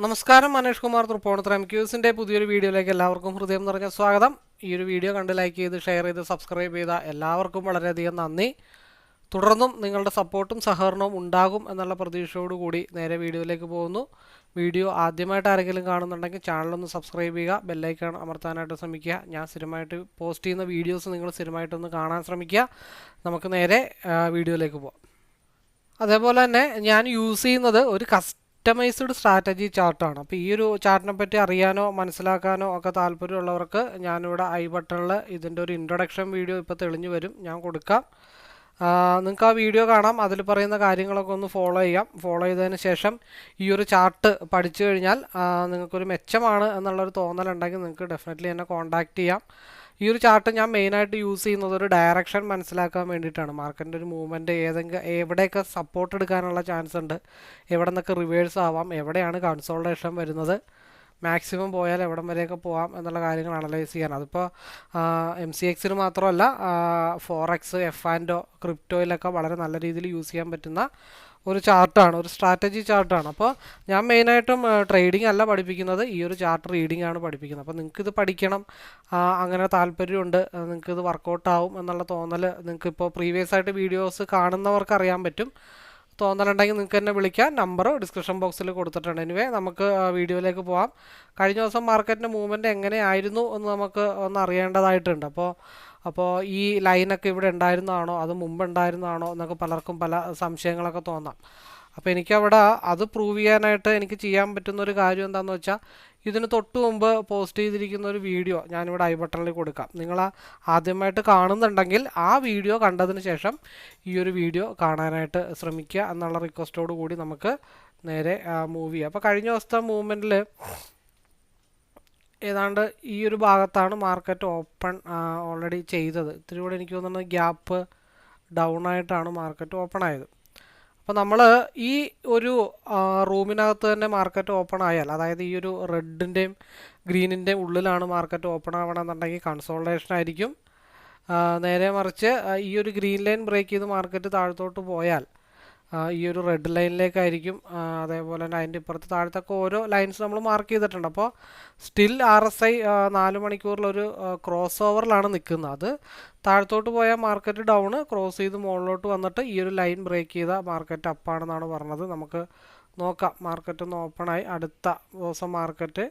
നമസ്കാരം മനേഷ് കുമാർ തൃപ്പോണത്ര എം ക്യൂസിന്റെ പുതിയൊരു വീഡിയോയിലേക്ക് എല്ലാവർക്കും ഹൃദയം നിറഞ്ഞ സ്വാഗതം. ഈ ഒരു വീഡിയോ കണ്ട് ലൈക്ക് ചെയ്ത് ഷെയർ ചെയ്ത് സബ്സ്ക്രൈബ് ചെയ്ത എല്ലാവർക്കും വളരെയധികം നന്ദി. തുടർന്നും നിങ്ങളുടെ സപ്പോർട്ടും സഹകരണവും ഉണ്ടാകും എന്നുള്ള പ്രതീക്ഷയോടുകൂടി നേരെ വീഡിയോയിലേക്ക് പോകുന്നു. വീഡിയോ ആദ്യമായിട്ട് ആരെങ്കിലും കാണുന്നുണ്ടെങ്കിൽ ചാനലൊന്ന് സബ്സ്ക്രൈബ് ചെയ്യുക ബെല്ലൈക്കൺ അമർത്താനായിട്ട് ശ്രമിക്കുക. ഞാൻ സ്ഥിരമായിട്ട് പോസ്റ്റ് ചെയ്യുന്ന വീഡിയോസ് നിങ്ങൾ സ്ഥിരമായിട്ടൊന്ന് കാണാൻ ശ്രമിക്കുക. നമുക്ക് നേരെ വീഡിയോയിലേക്ക് പോകാം അതേപോലെ തന്നെ ഞാൻ യൂസ് ചെയ്യുന്നത് ഒരു കസ്റ്റമൈസ്ഡ് സ്ട്രാറ്റജി ചാർട്ടാണ്. അപ്പോൾ ഈ ഒരു ചാർട്ടിനെ പറ്റി അറിയാനോ മനസ്സിലാക്കാനോ ഒക്കെ താല്പര്യമുള്ളവർക്ക് ഞാനിവിടെ ഐ ബട്ടണിൽ ഇതിന്റെ ഒരു ഇൻട്രൊഡക്ഷൻ വീഡിയോ ഇപ്പോൾ തെളിഞ്ഞു വരും. ഞാൻ കൊടുക്കാം. നിങ്ങൾക്ക് ആ വീഡിയോ കാണാം. അതിൽ പറയുന്ന കാര്യങ്ങളൊക്കെ ഒന്ന് ഫോളോ ചെയ്യാം. ഫോളോ ചെയ്തതിന് ശേഷം ഈ ഒരു ചാർട്ട് പഠിച്ചു കഴിഞ്ഞാൽ നിങ്ങൾക്കൊരു മെച്ചമാണ് എന്നുള്ളൊരു തോന്നലുണ്ടെങ്കിൽ നിങ്ങൾക്ക് ഡെഫിനറ്റ്ലി എന്നെ കോൺടാക്റ്റ് ചെയ്യാം. ഈ ഒരു ചാർട്ട് ഞാൻ മെയിനായിട്ട് യൂസ് ചെയ്യുന്നത് ഒരു ഡയറക്ഷൻ മനസ്സിലാക്കാൻ വേണ്ടിയിട്ടാണ്. മാർക്കറ്റിന്റെ ഒരു മൂവ്മെന്റ് ഏതെങ്കിലും എവിടെയൊക്കെ സപ്പോർട്ട് എടുക്കാനുള്ള ചാൻസ് ഉണ്ട് എവിടെ നിന്നൊക്കെ റിവേഴ്സ് ആവാം എവിടെയാണ് കൺസോൾട്ടേഷൻ വരുന്നത് മാക്സിമം പോയാൽ എവിടം വരെയൊക്കെ പോകാം എന്നുള്ള കാര്യങ്ങൾ അനലൈസ് ചെയ്യാൻ അതിപ്പോൾ എം സി എക്സിന് മാത്രമല്ല ഫോറക്സ് എഫ് ആൻഡോ ക്രിപ്റ്റോയിലൊക്കെ വളരെ നല്ല രീതിയിൽ യൂസ് ചെയ്യാൻ പറ്റുന്ന ഒരു ചാർട്ടാണ് ഒരു സ്ട്രാറ്റജി ചാർട്ടാണ്. അപ്പോൾ ഞാൻ മെയിനായിട്ടും ട്രേഡിംഗ് അല്ല പഠിപ്പിക്കുന്നത് ഈ ഒരു ചാർട്ട് റീഡിംഗ് ആണ് പഠിപ്പിക്കുന്നത്. അപ്പോൾ നിങ്ങൾക്കിത് പഠിക്കണം അങ്ങനെ താല്പര്യമുണ്ട് നിങ്ങൾക്കിത് ഇത് വർക്കൗട്ട് ആവും എന്നുള്ള തോന്നൽ നിങ്ങൾക്ക് ഇപ്പോൾ പ്രീവിയസ് ആയിട്ട് വീഡിയോസ് കാണുന്നവർക്ക് അറിയാൻ പറ്റും. തോന്നലുണ്ടെങ്കിൽ നിങ്ങൾക്ക് തന്നെ വിളിക്കാം. നമ്പർ ഡിസ്ക്രിപ്ഷൻ ബോക്സിൽ കൊടുത്തിട്ടുണ്ട്. എനിവേ നമുക്ക് വീഡിയോയിലേക്ക് പോകാം കഴിഞ്ഞ ദിവസം മാർക്കറ്റിന്റെ മൂവ്മെന്റ് എങ്ങനെയായിരുന്നു എന്ന് നമുക്ക് ഒന്ന് അറിയേണ്ടതായിട്ടുണ്ട്. അപ്പോൾ അപ്പോൾ ഈ ലൈനൊക്കെ ഇവിടെ ഉണ്ടായിരുന്നതാണോ? അത് മുമ്പ് ഉണ്ടായിരുന്നതാണോ? എന്നൊക്കെ പലർക്കും പല സംശയങ്ങളൊക്കെ തോന്നാം. അപ്പോൾ എനിക്കവിടെ അത് പ്രൂവ് ചെയ്യാനായിട്ട് എനിക്ക് ചെയ്യാൻ പറ്റുന്ന ഒരു കാര്യം എന്താണെന്ന് വെച്ചാൽ ഇതിന് തൊട്ട് മുമ്പ് പോസ്റ്റ് ചെയ്തിരിക്കുന്ന ഒരു വീഡിയോ ഞാനിവിടെ ഐ ബട്ടണിൽ കൊടുക്കാം. നിങ്ങൾ ആദ്യമായിട്ട് കാണുന്നുണ്ടെങ്കിൽ ആ വീഡിയോ കണ്ടതിന് ശേഷം ഈ ഒരു വീഡിയോ കാണാനായിട്ട് ശ്രമിക്കുക എന്നുള്ള റിക്വസ്റ്റോട് കൂടി നമുക്ക് നേരെ മൂവ് ചെയ്യാം. അപ്പോൾ കഴിഞ്ഞ ദിവസത്തെ മൂവ്മെന്റിൽ ഏതാണ്ട് ഈ ഒരു ഭാഗത്താണ് മാർക്കറ്റ് ഓപ്പൺ ഓൾറെഡി ചെയ്തത്. ഇത്തിരി കൂടെ എനിക്ക് തോന്നുന്നത് ഗ്യാപ്പ് ഡൗൺ ആയിട്ടാണ് മാർക്കറ്റ് ഓപ്പൺ ആയത്. അപ്പോൾ നമ്മൾ ഈ ഒരു റൂമിനകത്ത് തന്നെ മാർക്കറ്റ് ഓപ്പൺ ആയാൽ അതായത് ഈ ഒരു റെഡിന്റെയും ഗ്രീനിന്റെയും ഉള്ളിലാണ് മാർക്കറ്റ് ഓപ്പൺ ആവണമെന്നുണ്ടെങ്കിൽ കൺസോൾട്ടേഷൻ ആയിരിക്കും. നേരെ മറിച്ച് ഈ ഒരു ഗ്രീൻ ലൈൻ ബ്രേക്ക് ചെയ്ത് മാർക്കറ്റ് താഴത്തോട്ട് പോയാൽ ഈ ഒരു റെഡ് ലൈനിലേക്കായിരിക്കും അതേപോലെ തന്നെ അതിന്റെ ഇപ്പുറത്ത് താഴത്തൊക്കെ ഓരോ ലൈൻസ് നമ്മൾ മാർക്ക് ചെയ്തിട്ടുണ്ട്. അപ്പോൾ സ്റ്റിൽ ആർ എസ് ഐ നാല് മണിക്കൂറിലൊരു ക്രോസ് ഓവറിലാണ് നിൽക്കുന്നത് അത് താഴത്തോട്ട് പോയാൽ മാർക്കറ്റ് ഡൗൺ ക്രോസ് ചെയ്ത് മുകളിലോട്ട് വന്നിട്ട് ഈ ഒരു ലൈൻ ബ്രേക്ക് ചെയ്ത മാർക്കറ്റ് അപ്പാണെന്നാണ് പറഞ്ഞത്. നമുക്ക് നോക്കാം. മാർക്കറ്റ് ഒന്ന് ഓപ്പണായി അടുത്ത ദിവസം മാർക്കറ്റ്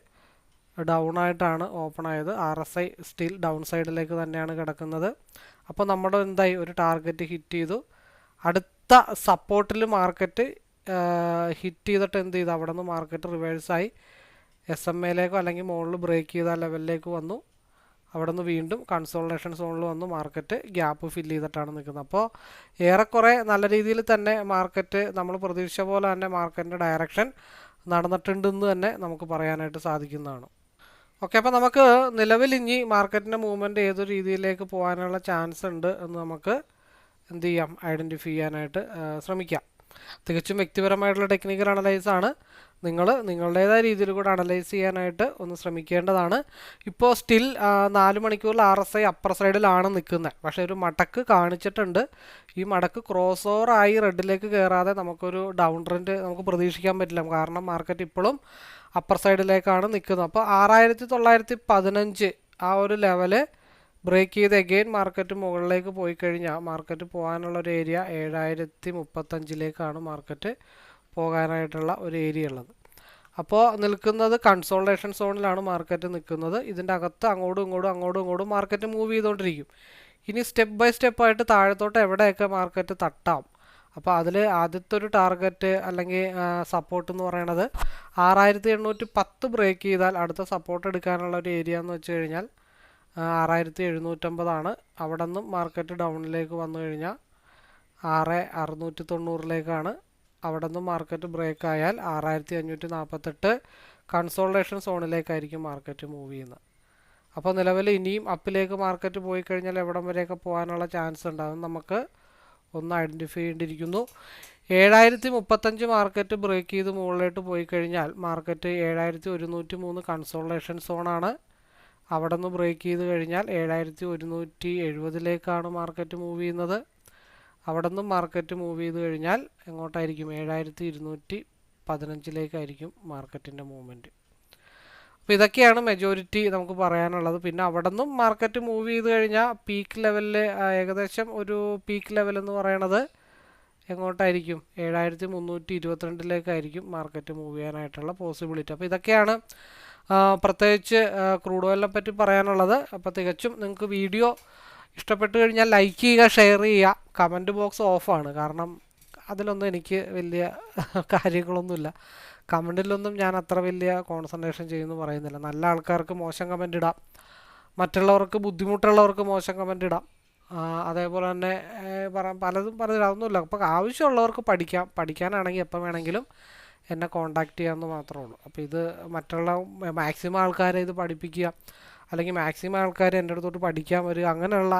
ഡൗൺ ആയിട്ടാണ് ഓപ്പൺ ആയത്. R S I still down സൈഡിലേക്ക് തന്നെയാണ് കിടക്കുന്നത്. അപ്പോൾ നമ്മുടെ എന്തായി? ഒരു ടാർഗറ്റ് ഹിറ്റ് ചെയ്തു. അടുത്ത സപ്പോർട്ടിൽ മാർക്കറ്റ് ഹിറ്റ് ചെയ്തിട്ട് എന്ത് ചെയ്തു? അവിടെ നിന്ന് മാർക്കറ്റ് റിവേഴ്സായി. എസ് എം എയിലേക്കോ അല്ലെങ്കിൽ മുകളിൽ ബ്രേക്ക് ചെയ്ത ലെവലിലേക്ക് വന്നു. അവിടെ നിന്ന് വീണ്ടും കൺസോൾട്ടേഷൻ സോണിൽ വന്ന്. മാർക്കറ്റ് ഗ്യാപ്പ് ഫില്ല് ചെയ്തിട്ടാണ് നിൽക്കുന്നത്. അപ്പോൾ ഏറെക്കുറെ നല്ല രീതിയിൽ തന്നെ മാർക്കറ്റ് നമ്മൾ പ്രതീക്ഷ പോലെ തന്നെ മാർക്കറ്റിന്റെ ഡയറക്ഷൻ നടന്നിട്ടുണ്ടെന്ന് തന്നെ നമുക്ക് പറയാനായിട്ട് സാധിക്കുന്നതാണ്. ഓക്കെ അപ്പോൾ നമുക്ക് നിലവിൽ ഇനി മാർക്കറ്റിന്റെ മൂവ്മെന്റ് ഏതൊരു രീതിയിലേക്ക് പോകാനുള്ള ചാൻസ് ഉണ്ട് എന്ന് നമുക്ക് എന്ത് ചെയ്യാം? ഐഡന്റിഫൈ ചെയ്യാനായിട്ട് ശ്രമിക്കാം. തികച്ചും വ്യക്തിപരമായിട്ടുള്ള ടെക്നിക്കൽ അനലൈസ് ആണ്. നിങ്ങൾ നിങ്ങളുടേതായ രീതിയിൽ കൂടെ അനലൈസ് ചെയ്യാനായിട്ട് ഒന്ന് ശ്രമിക്കേണ്ടതാണ്. ഇപ്പോൾ സ്റ്റിൽ നാല് മണിക്കൂറിൽ ആർ എസ് ഐ അപ്പർ സൈഡിലാണ് നിൽക്കുന്നത്. പക്ഷേ ഒരു മടക്ക് കാണിച്ചിട്ടുണ്ട്. ഈ മടക്ക് ക്രോസ് ഓവർ ആയി റെഡിലേക്ക് കയറാതെ നമുക്കൊരു ഡൗൺ ട്രെൻഡ് നമുക്ക് പ്രതീക്ഷിക്കാൻ പറ്റില്ല. കാരണം മാർക്കറ്റ് ഇപ്പോഴും അപ്പർ സൈഡിലേക്കാണ് നിൽക്കുന്നത്. അപ്പോൾ ആറായിരത്തി തൊള്ളായിരത്തി പതിനഞ്ച് ആ ഒരു ലെവൽ ബ്രേക്ക് ചെയ്ത് എഗെയിൻ മാർക്കറ്റ് മുകളിലേക്ക് പോയി കഴിഞ്ഞാൽ മാർക്കറ്റ് പോകാനുള്ള ഒരു ഏരിയ ഏഴായിരത്തി മുപ്പത്തഞ്ചിലേക്കാണ് മാർക്കറ്റ് പോകാനായിട്ടുള്ള ഒരു ഏരിയ ഉള്ളത്. അപ്പോൾ നിൽക്കുന്നത് കൺസോൾട്ടേഷൻ സോണിലാണ് മാർക്കറ്റ് നിൽക്കുന്നത്. ഇതിന്റെ അകത്ത് അങ്ങോട്ടും ഇങ്ങോട്ടും അങ്ങോട്ടും ഇങ്ങോട്ടും മാർക്കറ്റ് മൂവ് ചെയ്തുകൊണ്ടിരിക്കും ഇനി സ്റ്റെപ്പ് ബൈ സ്റ്റെപ്പായിട്ട് താഴത്തോട്ട് എവിടെയൊക്കെ മാർക്കറ്റ് തട്ടാം? അപ്പോൾ അതിൽ ആദ്യത്തെ ഒരു ടാർഗറ്റ് അല്ലെങ്കിൽ സപ്പോർട്ട് എന്ന് പറയണത് ആറായിരത്തി എണ്ണൂറ്റി പത്ത് ബ്രേക്ക് ചെയ്താൽ അടുത്ത സപ്പോർട്ട് എടുക്കാനുള്ള ഒരു ഏരിയ എന്ന് വെച്ച് കഴിഞ്ഞാൽ ആറായിരത്തി എഴുന്നൂറ്റമ്പതാണ് അവിടെ നിന്നും മാർക്കറ്റ് ഡൗണിലേക്ക് വന്നു കഴിഞ്ഞാൽ ആറ് അറുന്നൂറ്റി തൊണ്ണൂറിലേക്കാണ് അവിടെ നിന്നും മാർക്കറ്റ് ബ്രേക്ക് ആയാൽ ആറായിരത്തി അഞ്ഞൂറ്റി നാൽപ്പത്തെട്ട് കൺസോൾട്ടേഷൻ സോണിലേക്കായിരിക്കും മാർക്കറ്റ് മൂവ് ചെയ്യുന്നത്. അപ്പോൾ നിലവിൽ ഇനിയും അപ്പിലേക്ക് മാർക്കറ്റ് പോയി കഴിഞ്ഞാൽ എവിടം വരെയൊക്കെ പോകാനുള്ള ചാൻസ് ഉണ്ടാകും നമുക്ക് ഒന്ന് ഐഡന്റിഫൈ ചെയ്യേണ്ടിയിരിക്കുന്നു. ഏഴായിരത്തി മുപ്പത്തഞ്ച് മാർക്കറ്റ് ബ്രേക്ക് ചെയ്ത് മുകളിലോട്ട് പോയി കഴിഞ്ഞാൽ മാർക്കറ്റ് ഏഴായിരത്തി ഒരുന്നൂറ്റി മൂന്ന് കൺസോൾട്ടേഷൻ സോണാണ്. അവിടെ നിന്ന് ബ്രേക്ക് ചെയ്ത് കഴിഞ്ഞാൽ ഏഴായിരത്തി ഒരുന്നൂറ്റി എഴുപതിലേക്കാണ് മാർക്കറ്റ് മൂവ് ചെയ്യുന്നത്. അവിടെ നിന്നും മാർക്കറ്റ് മൂവ് ചെയ്ത് കഴിഞ്ഞാൽ എങ്ങോട്ടായിരിക്കും? ഏഴായിരത്തി ഇരുന്നൂറ്റി പതിനഞ്ചിലേക്കായിരിക്കും മാർക്കറ്റിന്റെ മൂവ്മെന്റ് അപ്പോൾ ഇതൊക്കെയാണ് മെജോറിറ്റി നമുക്ക് പറയാനുള്ളത്. പിന്നെ അവിടെ നിന്നും മാർക്കറ്റ് മൂവ് ചെയ്ത് കഴിഞ്ഞാൽ പീക്ക് ലെവലിൽ ഏകദേശം ഒരു പീക്ക് ലെവൽ എന്ന് പറയണത് എങ്ങോട്ടായിരിക്കും? ഏഴായിരത്തി മുന്നൂറ്റി ഇരുപത്തിരണ്ടിലേക്കായിരിക്കും മാർക്കറ്റ് മൂവ് ചെയ്യാനായിട്ടുള്ള പോസിബിലിറ്റി അപ്പോൾ ഇതൊക്കെയാണ് പ്രത്യേകിച്ച് ക്രൂഡ് ഓയിലിനെ പറ്റി പറയാനുള്ളത് അപ്പോൾ തികച്ചും നിങ്ങൾക്ക് വീഡിയോ ഇഷ്ടപ്പെട്ട് കഴിഞ്ഞാൽ ലൈക്ക് ചെയ്യുക ഷെയർ ചെയ്യുക കമന്റ് ബോക്സ് ഓഫാണ് കാരണം അതിലൊന്നും എനിക്ക് വലിയ കാര്യങ്ങളൊന്നുമില്ല. കമന്റിലൊന്നും ഞാൻ അത്ര വലിയ കോൺസെൻട്രേഷൻ ചെയ്യുമെന്ന് പറയുന്നില്ല. നല്ല ആൾക്കാർക്ക് മോശം കമന്റ് ഇടാം. മറ്റുള്ളവർക്ക് ബുദ്ധിമുട്ടുള്ളവർക്ക് മോശം കമന്റ് ഇടാം. അതേപോലെ തന്നെ പലതും പലതും അതൊന്നുമില്ല. അപ്പോൾ ആവശ്യമുള്ളവർക്ക് പഠിക്കാം. പഠിക്കാനാണെങ്കിൽ എപ്പോൾ വേണമെങ്കിലും എന്നെ കോണ്ടാക്ട് ചെയ്യാമെന്ന് മാത്രമേ ഉള്ളൂ. അപ്പോൾ ഇത് മറ്റുള്ള മാക്സിമം ആൾക്കാരെ ഇത് പഠിപ്പിക്കുക അല്ലെങ്കിൽ മാക്സിമം ആൾക്കാർ എന്റെ അടുത്തോട്ട് പഠിക്കാൻ വരിക അങ്ങനെയുള്ള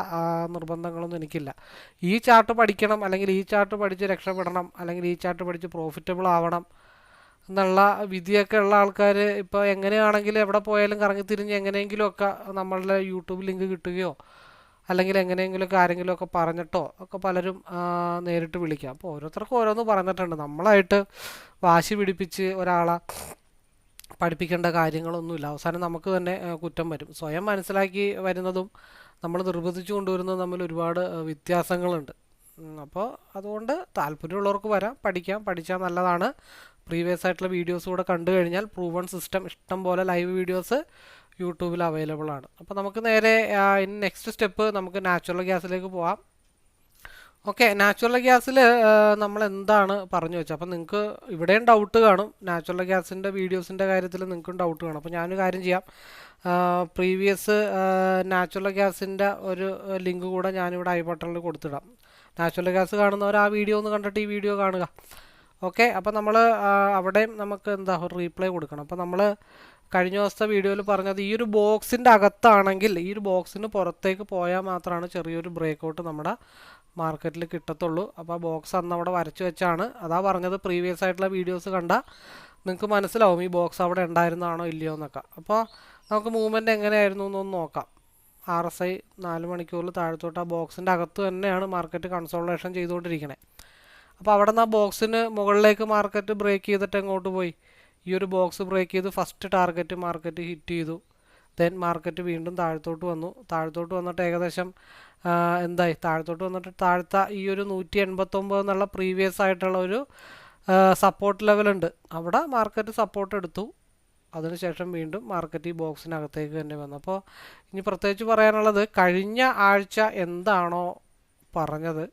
നിർബന്ധങ്ങളൊന്നും എനിക്കില്ല. ഈ ചാർട്ട് പഠിക്കണം അല്ലെങ്കിൽ ഈ ചാർട്ട് പഠിച്ച് രക്ഷപ്പെടണം അല്ലെങ്കിൽ ഈ ചാർട്ട് പഠിച്ച് പ്രോഫിറ്റബിൾ ആവണം എന്നുള്ള വിധിയൊക്കെ ഉള്ള ആൾക്കാർ ഇപ്പോൾ എങ്ങനെയാണെങ്കിലും എവിടെ പോയാലും കറങ്ങി തിരിഞ്ഞ് എങ്ങനെയെങ്കിലുമൊക്കെ നമ്മളുടെ യൂട്യൂബ് ലിങ്ക് കിട്ടുകയോ അല്ലെങ്കിൽ എങ്ങനെയെങ്കിലുമൊക്കെ ആരെങ്കിലുമൊക്കെ പറഞ്ഞിട്ടോ ഒക്കെ പലരും നേരിട്ട് വിളിക്കാം. അപ്പോൾ ഓരോരുത്തർക്കും ഓരോന്ന് പറഞ്ഞിട്ടുണ്ട്. നമ്മളായിട്ട് വാശി പിടിപ്പിച്ച് ഒരാളെ പഠിപ്പിക്കേണ്ട കാര്യങ്ങളൊന്നുമില്ല. അവസാനം നമുക്ക് തന്നെ കുറ്റം വരും. സ്വയം മനസ്സിലാക്കി വരുന്നതും നമ്മൾ നിർബന്ധിച്ചു കൊണ്ടുവരുന്നതും തമ്മിൽ ഒരുപാട് വ്യത്യാസങ്ങളുണ്ട്. അപ്പോൾ അതുകൊണ്ട് താല്പര്യമുള്ളവർക്ക് വരാം. പഠിക്കാം. പഠിച്ചാൽ നല്ലതാണ്. പ്രീവിയസ് ആയിട്ടുള്ള വീഡിയോസ് കൂടെ കണ്ടു കഴിഞ്ഞാൽ പ്രൂവൺ സിസ്റ്റം ഇഷ്ടം പോലെ ലൈവ് വീഡിയോസ് യൂട്യൂബിൽ അവൈലബിൾ ആണ്. അപ്പോൾ നമുക്ക് നേരെ ഇനി നെക്സ്റ്റ് സ്റ്റെപ്പ് നമുക്ക് നാച്ചുറൽ ഗ്യാസിലേക്ക് പോവാം. ഓക്കെ നാച്ചുറൽ ഗ്യാസിൽ നമ്മൾ എന്താണ് പറഞ്ഞു വെച്ചത്? അപ്പം നിങ്ങൾക്ക് ഇവിടെയും ഡൗട്ട് കാണും. നാച്ചുറൽ ഗ്യാസിന്റെ വീഡിയോസിന്റെ കാര്യത്തിൽ നിങ്ങൾക്കും ഡൗട്ട് കാണും. അപ്പോൾ ഞാനൊരു കാര്യം ചെയ്യാം. പ്രീവിയസ് നാച്ചുറൽ ഗ്യാസിന്റെ ഒരു ലിങ്ക് കൂടെ ഞാനിവിടെ ഐ ബട്ടണിൽ കൊടുത്തിടാം. നാച്ചുറൽ ഗ്യാസ് കാണുന്നവർ ആ വീഡിയോ ഒന്ന് കണ്ടിട്ട് ഈ വീഡിയോ കാണുക. ഓക്കെ അപ്പോൾ നമ്മൾ അവിടെയും നമുക്ക് എന്താ ഒരു റീപ്ലൈ കൊടുക്കണം. അപ്പോൾ നമ്മൾ കഴിഞ്ഞ ദിവസത്തെ വീഡിയോയിൽ പറഞ്ഞത് ഈ ഒരു ബോക്സിന്റെ അകത്താണെങ്കിൽ ഈ ഒരു ബോക്സിന് പുറത്തേക്ക് പോയാൽ മാത്രമാണ് ചെറിയൊരു ബ്രേക്ക് ഔട്ട് നമ്മുടെ മാർക്കറ്റിൽ കിട്ടത്തുള്ളൂ. അപ്പോൾ ആ ബോക്സ് അന്ന് അവിടെ വരച്ചു വെച്ചാണ്. അതാ പറഞ്ഞത് പ്രീവിയസ് ആയിട്ടുള്ള വീഡിയോസ് കണ്ട നിങ്ങൾക്ക് മനസ്സിലാവും ഈ ബോക്സ് അവിടെ ഉണ്ടായിരുന്നതാണോ ഇല്ലയോ എന്നൊക്കെ. അപ്പോൾ നമുക്ക് മൂവ്മെന്റ് എങ്ങനെയായിരുന്നു എന്നൊന്ന് നോക്കാം. ആർ എസ് ഐ നാല് മണിക്കൂറിൽ താഴത്തോട്ട് ആ ബോക്സിന്റെ അകത്ത് തന്നെയാണ് മാർക്കറ്റ് കൺസോൾട്ടേഷൻ ചെയ്തുകൊണ്ടിരിക്കണേ. അപ്പോൾ അവിടെ നിന്ന് ആ ബോക്സിന് മുകളിലേക്ക് മാർക്കറ്റ് ബ്രേക്ക് ചെയ്തിട്ട് അങ്ങോട്ട് പോയി? ഈ ഒരു ബോക്സ് ബ്രേക്ക് ചെയ്ത് ഫസ്റ്റ് ടാർഗറ്റ് മാർക്കറ്റ് ഹിറ്റ് ചെയ്തു. ദെൻ മാർക്കറ്റ് വീണ്ടും താഴത്തോട്ട് വന്നു. താഴത്തോട്ട് വന്നിട്ട് ഏകദേശം എന്തായി? താഴത്തോട്ട് വന്നിട്ട് താഴ്ത്ത ഈ ഒരു നൂറ്റി എൺപത്തൊമ്പത് എന്നുള്ള പ്രീവിയസ് ആയിട്ടുള്ള ഒരു സപ്പോർട്ട് ലെവലുണ്ട് അവിടെ മാർക്കറ്റ് സപ്പോർട്ട് എടുത്തു. അതിനുശേഷം വീണ്ടും മാർക്കറ്റ് ഈ ബോക്സിനകത്തേക്ക് തന്നെ വന്നു. അപ്പോൾ ഇനി പ്രത്യേകിച്ച് പറയാനുള്ളത് കഴിഞ്ഞ ആഴ്ച എന്താണോ പറഞ്ഞത്.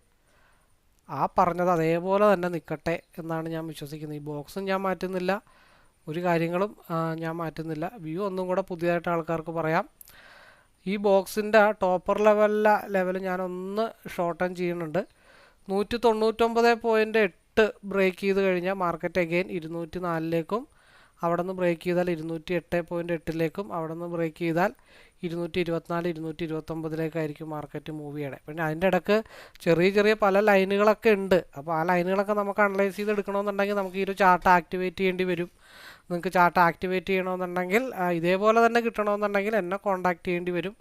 ആ പറഞ്ഞത് അതേപോലെ തന്നെ നിൽക്കട്ടെ എന്നാണ് ഞാൻ വിശ്വസിക്കുന്നത്. ഈ ബോക്സും ഞാൻ മാറ്റുന്നില്ല ഒരു കാര്യങ്ങളും ഞാൻ മാറ്റുന്നില്ല. വ്യൂ ഒന്നും കൂടെ പുതിയതായിട്ട് ആൾക്കാർക്ക് പറയാം. ഈ ബോക്സിന്റെ ആ ടോപ്പർ ലെവലിലെ ലെവൽ ഞാനൊന്ന് ഷോർട്ടൺ ചെയ്യുന്നുണ്ട്. നൂറ്റി തൊണ്ണൂറ്റൊമ്പത് പോയിന്റ് എട്ട് ബ്രേക്ക് ചെയ്ത് കഴിഞ്ഞാൽ മാർക്കറ്റ് അഗെയിൻ ഇരുന്നൂറ്റി നാലിലേക്കും അവിടെ നിന്ന് ബ്രേക്ക് ചെയ്താൽ ഇരുന്നൂറ്റി എട്ട് പോയിന്റ് എട്ടിലേക്കും അവിടെ നിന്ന് ബ്രേക്ക് ചെയ്താൽ ഇരുന്നൂറ്റി ഇരുപത്തിനാല് ഇരുന്നൂറ്റി ഇരുപത്തൊമ്പതിലേക്കായിരിക്കും മാർക്കറ്റ് മൂവ് ചെയ്യണേ. പിന്നെ അതിന്റെ ഇടയ്ക്ക് ചെറിയ ചെറിയ പല ലൈനുകളൊക്കെ ഉണ്ട്. അപ്പോൾ ആ ലൈനുകളൊക്കെ നമുക്ക് അനലൈസ് ചെയ്ത് എടുക്കണമെന്നുണ്ടെങ്കിൽ നമുക്ക് ഈ ഒരു ചാർട്ട് ആക്ടിവേറ്റ് ചെയ്യേണ്ടി വരും. നിങ്ങൾക്ക് ചാർട്ട് ആക്ടിവേറ്റ് ചെയ്യണമെന്നുണ്ടെങ്കിൽ ഇതേപോലെ തന്നെ കിട്ടണമെന്നുണ്ടെങ്കിൽ എന്നെ കോൺടാക്ട് ചെയ്യേണ്ടി വരും.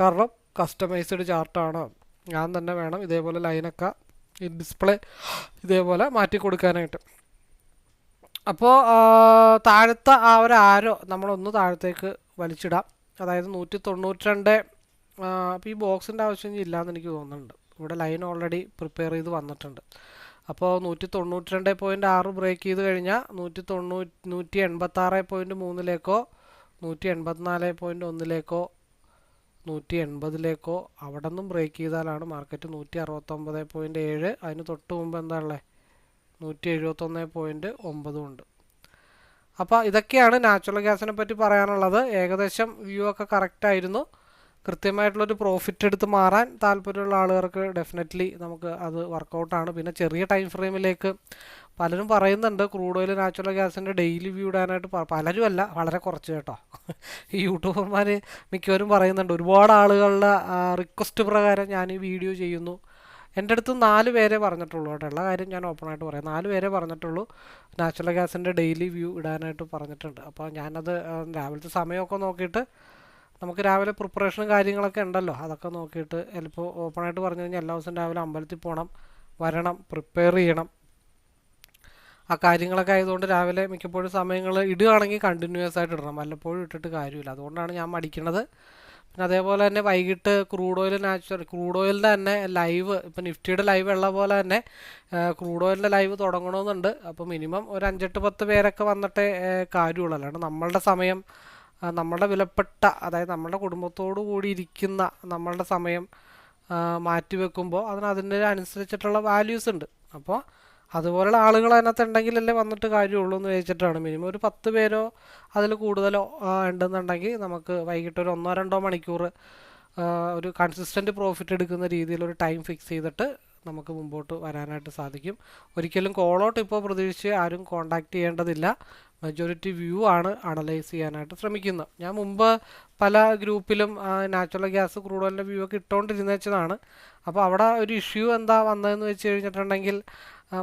കാരണം കസ്റ്റമൈസ്ഡ് ചാർട്ടാണ് ഞാൻ തന്നെ വേണം ഇതേപോലെ ലൈനൊക്കെ ഈ ഡിസ്പ്ലേ ഇതേപോലെ മാറ്റി കൊടുക്കാനായിട്ട്. അപ്പോൾ താഴത്തെ ആ ഒരു ആരോ നമ്മളൊന്ന് താഴത്തേക്ക് വലിച്ചിടാം. അതായത് നൂറ്റി തൊണ്ണൂറ്റി രണ്ട് അപ്പോൾ ഈ ബോക്സിന്റെ ആവശ്യം ഇല്ലയെന്ന് എനിക്ക് തോന്നുന്നുണ്ട്. ഇവിടെ ലൈൻ ഓൾറെഡി പ്രിപ്പയർ ചെയ്ത് വന്നിട്ടുണ്ട്. അപ്പോൾ നൂറ്റി തൊണ്ണൂറ്റി രണ്ട് പോയിന്റ് ആറ് ബ്രേക്ക് ചെയ്ത് കഴിഞ്ഞാൽ നൂറ്റി തൊണ്ണൂറ്റി നൂറ്റി എൺപത്താറ് പോയിന്റ് മൂന്നിലേക്കോ നൂറ്റി എൺപത്തിനാല് പോയിന്റ് ഒന്നിലേക്കോ നൂറ്റി എൺപതിലേക്കോ അവിടെ നിന്നും ബ്രേക്ക് ചെയ്താലാണ് മാർക്കറ്റ്. നൂറ്റി അറുപത്തൊമ്പത് പോയിന്റ് ഏഴ് അതിന് തൊട്ട് മുമ്പ് എന്താ ഉള്ളത് നൂറ്റി എഴുപത്തൊന്ന് പോയിന്റ് ഒമ്പതും ഉണ്ട്. അപ്പോൾ ഇതൊക്കെയാണ് നാച്ചുറൽ ഗ്യാസിനെ പറ്റി പറയാനുള്ളത്. ഏകദേശം വ്യൂ ഒക്കെ കറക്റ്റ് ആയിരുന്നു. കൃത്യമായിട്ടുള്ളൊരു പ്രോഫിറ്റ് എടുത്ത് മാറാൻ താല്പര്യമുള്ള ആളുകൾക്ക് ഡെഫിനറ്റ്ലി നമുക്ക് അത് വർക്കൗട്ടാണ് പിന്നെ ചെറിയ ടൈം ഫ്രെയിമിലേക്ക് പലരും പറയുന്നുണ്ട് ക്രൂഡ് ഓയിൽ നാച്ചുറൽ ഗ്യാസിന്റെ ഡെയിലി വ്യൂ ഇടാനായിട്ട് പലരും അല്ല വളരെ കുറച്ച് കേട്ടോ. ഈ യൂട്യൂബർമാർ മിക്കവരും പറയുന്നുണ്ട് ഒരുപാട് ആളുകളുടെ റിക്വസ്റ്റ് പ്രകാരം ഞാൻ ഈ വീഡിയോ ചെയ്യുന്നു. എന്റെ അടുത്ത് നാല് പേരെ പറഞ്ഞിട്ടുള്ളൂ കേട്ടോ. ഉള്ള കാര്യം ഞാൻ ഓപ്പണായിട്ട് പറയാം. നാല് പേരെ പറഞ്ഞിട്ടുള്ളൂ. നാച്ചുറൽ ഗ്യാസിന്റെ ഡെയിലി വ്യൂ ഇടാനായിട്ട് പറഞ്ഞിട്ടുണ്ട്. അപ്പോൾ ഞാനത് രാവിലത്തെ സമയമൊക്കെ നോക്കിയിട്ട് നമുക്ക് രാവിലെ പ്രിപ്പറേഷനും കാര്യങ്ങളൊക്കെ ഉണ്ടല്ലോ. അതൊക്കെ നോക്കിയിട്ട് ചിലപ്പോൾ ഓപ്പണായിട്ട് പറഞ്ഞു കഴിഞ്ഞാൽ എല്ലാ ദിവസവും രാവിലെ അമ്പലത്തിൽ പോകണം വരണം പ്രിപ്പയർ ചെയ്യണം. ആ കാര്യങ്ങളൊക്കെ ആയതുകൊണ്ട് രാവിലെ മിക്കപ്പോഴും സമയങ്ങൾ ഇടുകയാണെങ്കിൽ കണ്ടിന്യൂസ് ആയിട്ട് ഇടണം. വല്ലപ്പോഴും ഇട്ടിട്ട് കാര്യമില്ല. അതുകൊണ്ടാണ് ഞാൻ മടിക്കണത് പിന്നെ അതേപോലെ തന്നെ വൈകിട്ട് ക്രൂഡ് ഓയിൽ നാച്ചുറൽ ക്രൂഡ് ഓയിലിന്റെ തന്നെ ലൈവ് ഇപ്പം നിഫ്റ്റിയുടെ ലൈവ് ഉള്ള പോലെ തന്നെ ക്രൂഡ് ഓയിലിന്റെ ലൈവ് തുടങ്ങണമെന്നുണ്ട് അപ്പോൾ മിനിമം ഒരു അഞ്ചെട്ട് പത്ത് പേരൊക്കെ വന്നിട്ടേ കാര്യമുള്ളൂ. അല്ലാണ്ട് നമ്മളുടെ സമയം നമ്മളുടെ വിലപ്പെട്ട അതായത് നമ്മളുടെ കുടുംബത്തോടു കൂടി ഇരിക്കുന്ന നമ്മളുടെ സമയം മാറ്റിവെക്കുമ്പോൾ അതിന് അതിന്റെ അനുസരിച്ചിട്ടുള്ള വാല്യൂസ് ഉണ്ട്. അപ്പോൾ അതുപോലുള്ള ആളുകൾ അതിനകത്ത് ഉണ്ടെങ്കിലല്ലേ വന്നിട്ട് കാര്യമുള്ളൂ എന്ന് വെച്ചിട്ടാണ് മിനിമം ഒരു പത്ത് പേരോ അതിൽ കൂടുതലോ ഉണ്ടെന്നുണ്ടെങ്കിൽ നമുക്ക് വൈകിട്ട് ഒരു ഒന്നോ രണ്ടോ മണിക്കൂർ ഒരു കൺസിസ്റ്റന്റ് പ്രോഫിറ്റ് എടുക്കുന്ന രീതിയിൽ ഒരു ടൈം ഫിക്സ് ചെയ്തിട്ട് നമുക്ക് മുമ്പോട്ട് വരാനായിട്ട് സാധിക്കും. ഒരിക്കലും കോൾ ഔട്ട് ഇപ്പോൾ പ്രതീക്ഷിച്ച് ആരും കോണ്ടാക്ട് ചെയ്യേണ്ടതില്ല. മെജോറിറ്റി വ്യൂ ആണ് അനലൈസ് ചെയ്യാനായിട്ട് ശ്രമിക്കുന്നത്. ഞാൻ മുമ്പ് പല ഗ്രൂപ്പിലും നാച്ചുറൽ ഗ്യാസ് ക്രൂഡ് ഓയിലിന്റെ വ്യൂ ഒക്കെ ഇട്ടുകൊണ്ടിരുന്ന വെച്ചതാണ് അപ്പോൾ അവിടെ ഒരു ഇഷ്യൂ എന്താ വന്നതെന്ന് വെച്ച് കഴിഞ്ഞിട്ടുണ്ടെങ്കിൽ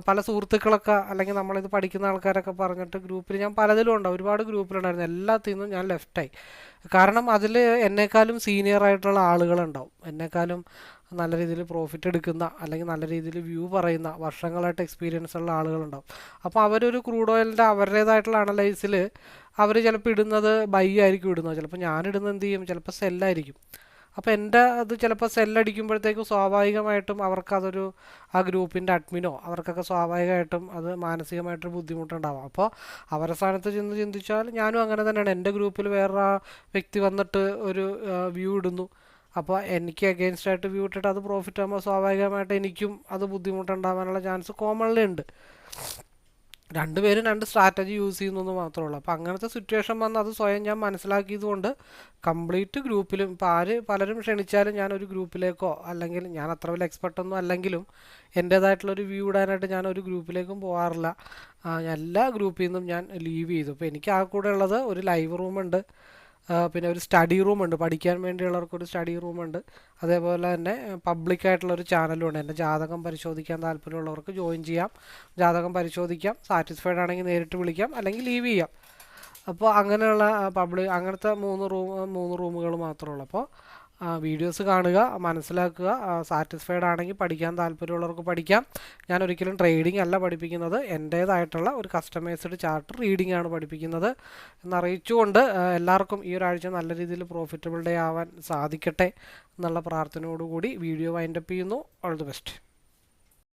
പല സുഹൃത്തുക്കളൊക്കെ അല്ലെങ്കിൽ നമ്മളിത് പഠിക്കുന്ന ആൾക്കാരൊക്കെ പറഞ്ഞിട്ട് ഗ്രൂപ്പിൽ ഞാൻ പലതിലും ഉണ്ടാവും ഒരുപാട് ഗ്രൂപ്പിലുണ്ടായിരുന്നു. എല്ലാത്തിൽ നിന്നും ഞാൻ ലെഫ്റ്റായി കാരണം അതിൽ എന്നെക്കാളും സീനിയർ ആയിട്ടുള്ള ആളുകളുണ്ടാവും. എന്നെക്കാളും നല്ല രീതിയിൽ പ്രോഫിറ്റ് എടുക്കുന്ന അല്ലെങ്കിൽ നല്ല രീതിയിൽ വ്യൂ പറയുന്ന വർഷങ്ങളായിട്ട് എക്സ്പീരിയൻസ് ഉള്ള ആളുകളുണ്ടാവും. അപ്പോൾ അവരൊരു ക്രൂഡ് ഓയിലിന്റെ അവരുടേതായിട്ടുള്ള അനലൈസിൽ അവർ ചിലപ്പോൾ ഇടുന്നത് ബൈ ആയിരിക്കും ഇടുന്നത്. ചിലപ്പോൾ ഞാനിടുന്നത് എന്ത് ചെയ്യും? ചിലപ്പോൾ സെല്ലായിരിക്കും അപ്പോൾ എന്റെ അത് ചിലപ്പോൾ സെല്ലടിക്കുമ്പോഴത്തേക്കും സ്വാഭാവികമായിട്ടും അവർക്കതൊരു ആ ഗ്രൂപ്പിന്റെ അഡ്മിനോ അവർക്കൊക്കെ സ്വാഭാവികമായിട്ടും അത് മാനസികമായിട്ടൊരു ബുദ്ധിമുട്ടുണ്ടാവാം. അപ്പോൾ അവരെ സ്ഥാനത്ത് ചെന്ന് ചിന്തിച്ചാൽ ഞാനും അങ്ങനെ തന്നെയാണ്. എന്റെ ഗ്രൂപ്പിൽ വേറൊരു വ്യക്തി വന്നിട്ട് ഒരു വ്യൂ ഇടുന്നു. അപ്പോൾ എനിക്ക് അഗെയിൻസ്റ്റ് ആയിട്ട് വ്യൂ ഇട്ടിട്ട് അത് പ്രോഫിറ്റ് ആകുമ്പോൾ സ്വാഭാവികമായിട്ട് എനിക്കും അത് ബുദ്ധിമുട്ടുണ്ടാവാനുള്ള ചാൻസ് കോമൺലി ഉണ്ട്. രണ്ടുപേരും രണ്ട് സ്ട്രാറ്റജി യൂസ് ചെയ്യുന്നു മാത്രമേ ഉള്ളൂ. അപ്പോൾ അങ്ങനത്തെ സിറ്റുവേഷൻ വന്ന് അത് സ്വയം ഞാൻ മനസ്സിലാക്കിയതുകൊണ്ട് കംപ്ലീറ്റ് ഗ്രൂപ്പിലും ഇപ്പോൾ ആര് പലരും ക്ഷണിച്ചാലും ഞാൻ ഒരു ഗ്രൂപ്പിലേക്കോ അല്ലെങ്കിൽ ഞാൻ അത്ര വലിയ എക്സ്പെർട്ടൊന്നും അല്ലെങ്കിലും എന്റേതായിട്ടുള്ളൊരു വ്യൂ ഇടാനായിട്ട് ഞാൻ ഒരു ഗ്രൂപ്പിലേക്കും പോകാറില്ല എല്ലാ ഗ്രൂപ്പിൽ നിന്നും ഞാൻ ലീവ് ചെയ്തു. അപ്പോൾ എനിക്ക് ആ കൂടെ ഉള്ളത് ഒരു ലൈവ് റൂമുണ്ട് പിന്നെ ഒരു സ്റ്റഡി റൂമുണ്ട് പഠിക്കാൻ വേണ്ടിയുള്ളവർക്ക് ഒരു സ്റ്റഡി റൂമുണ്ട് അതേപോലെ തന്നെ പബ്ലിക് ആയിട്ടുള്ള ഒരു ചാനലും ഉണ്ട്. എന്റെ ജാതകം പരിശോധിക്കാൻ താല്പര്യമുള്ളവർക്ക് ജോയിൻ ചെയ്യാം. ജാതകം പരിശോധിക്കാം. സാറ്റിസ്ഫൈഡ് ആണെങ്കിൽ നേരിട്ട് വിളിക്കാം. അല്ലെങ്കിൽ ലീവ് ചെയ്യാം. അപ്പോൾ അങ്ങനെയുള്ള പബ്ലിക് അങ്ങനത്തെ മൂന്ന് റൂം മൂന്ന് റൂമുകൾ മാത്രമേ ഉള്ളൂ. അപ്പോൾ വീഡിയോസ് കാണുക മനസ്സിലാക്കുക സാറ്റിസ്ഫൈഡ് ആണെങ്കിൽ പഠിക്കാൻ താല്പര്യമുള്ളവർക്ക് പഠിക്കാം. ഞാൻ ഒരിക്കലും ട്രേഡിംഗ് അല്ല പഠിപ്പിക്കുന്നത്. എന്റേതായിട്ടുള്ള ഒരു കസ്റ്റമൈസ്ഡ് ചാർട്ട് റീഡിംഗ് ആണ് പഠിപ്പിക്കുന്നത്. എന്നറിയിച്ചുകൊണ്ട് എല്ലാവർക്കും ഈ ഒരാഴ്ച നല്ല രീതിയിൽ പ്രോഫിറ്റബിൾ ഡേ ആവാൻ സാധിക്കട്ടെ എന്നുള്ള പ്രാർത്ഥനയോടുകൂടി വീഡിയോ വൈൻഡപ്പ് ചെയ്യുന്നു. All the best